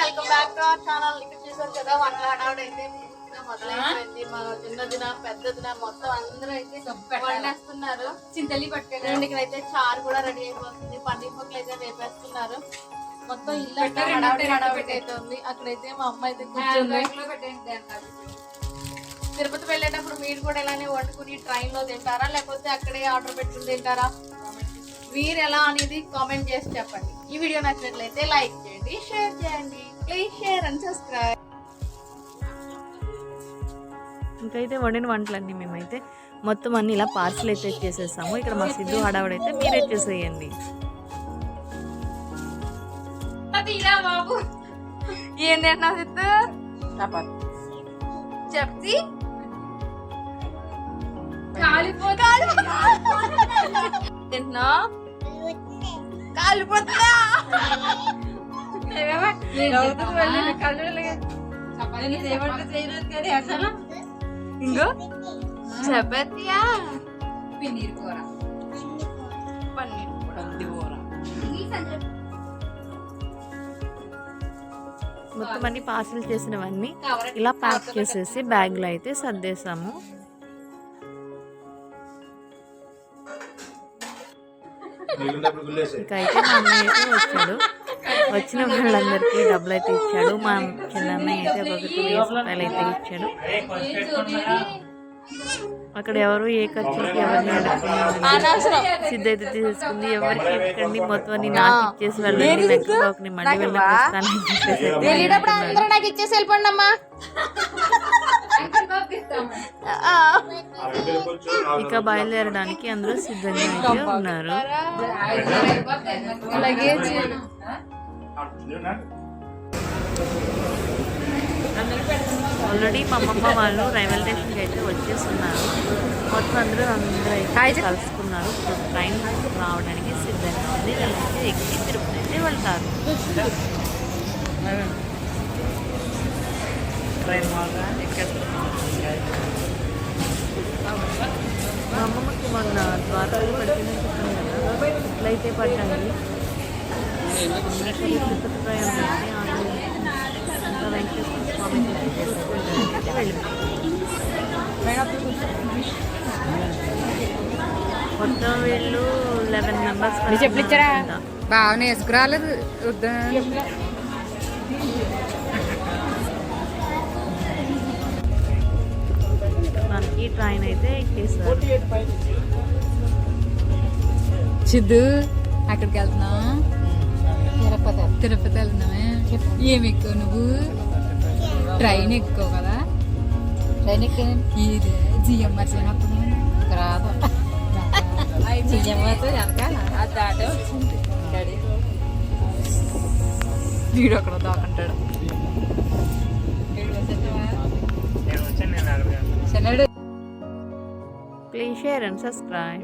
Welcome back to our channel ఇక్కడ చూసారు కదా వంటల హడావుడు అయితే మొదలైపోయింది. మన చిన్న దిన పెద్ద దిన మొత్తం అందరూ అయితే వండేస్తున్నారు. చింతలి పట్టుకెళ్ళి రెండు ఇక్కడ అయితే చారు కూడా రెడీ అయిపోతుంది. పండుగ మొక్కలు అయితే వేపేస్తున్నారు. మొత్తం ఇల్లు హడావుడి. అయితే ఉంది అక్కడైతే మా అమ్మ అయితే కూర్చుంది. తిరుపతి వెళ్ళేటప్పుడు మీరు కూడా ఇలానే వండుకుని ట్రైన్లో తింటారా? లేకపోతే అక్కడే ఆర్డర్ పెట్టుకుని తింటారా? మీరు ఎలా అనేది కామెంట్ చేసి చెప్పండి. ఈ వీడియో నచ్చినట్లయితే లైక్ చేయండి షేర్ చేయండి. ప్లీజ్ షేర్ అండ్ సబ్స్క్రైబ్ ఇంకైతే వండిన వంటలన్నీ మేమైతే మొత్తం అన్ని ఇలా పార్సల్ అయితే చేసేసాము. ఇక్కడ మా సిద్ధు హడావుడైతే మీరే చేసేయండి. బాబు. ఏం తింటున్నావు సిద్ధు? చెప్తి. కాలిపోతా తింటున్నా కాలిపోతుందా? ఇంకో చపాతీయా? పిన్నీరు కూర. పన్నీర్ మొత్తం అన్ని పార్సల్ చేసినవన్నీ ఇలా ప్యాక్ చేసేసి బ్యాగ్లో అయితే సర్దేశాము ఇక అయితే మా అన్నయ్య అయితే వచ్చాడు. వచ్చిన వాళ్ళందరికీ డబ్బులు అయితే ఇచ్చాడు. మా చిన్న అన్నయ్య అయితే ఒకరికి వెయ్యి రూపాయలు అయితే ఇచ్చాడు. అక్కడ ఎవరు ఏ ఖర్చులకి ఎవరిని. అడుగుతున్నారు సిద్ధ అయితే తీసుకుంది. ఎవరికి ఇవ్వకండి. మొత్తం అన్ని నాకు ఇచ్చేసి వెళ్ళండి. మళ్ళీ చెప్పేసి నాకు ఇచ్చేసి వెళ్ళిపోండి అమ్మా. ఇక బయలుదేరడానికి అందరూ సిద్ధంగా ఉన్నారు. లగేజ్ ఆల్రెడీ మా అమ్మమ్మ వాళ్ళు రైల్వే స్టేషన్కి అయితే వచ్చేస్తున్నారు. మొత్తం అందరూ అందరూ అయితే కలుసుకున్నారు. ట్రైన్ రావడానికి సిద్ధంగా ఉంది. వీళ్ళైతే ఎక్కి తిరుపతి అయితే వెళ్తారు. మా అమ్మమ్మకి మొన్న ద్వారకలు పడిపోయిందని చెప్పాను కదా. ఎట్లయితే పడ్డాయి. మొత్తం వీళ్ళు లెవెన్ మెంబర్స్ చెప్పులు ఇచ్చారా బాగానే వేసుకురాలేదు వద్దా? మనకి ట్రైన్ అయితే ఎక్కేసారు. సిద్ధు అక్కడికి వెళ్తున్నాం తిరుపతి వెళ్తున్నామే ఏమి ఎక్కువ నువ్వు? ట్రైన్ ఎక్కువ కదా? ట్రైన్ ఎక్కువ ఇది జిఎంఆర్ చేయనప్పుడు రాదు. జిఎంఆర్ వీడు అక్కడ దాకంటాడు చిన్నడు ప్లీజ్ షేర్ అండ్ సబ్స్క్రైబ్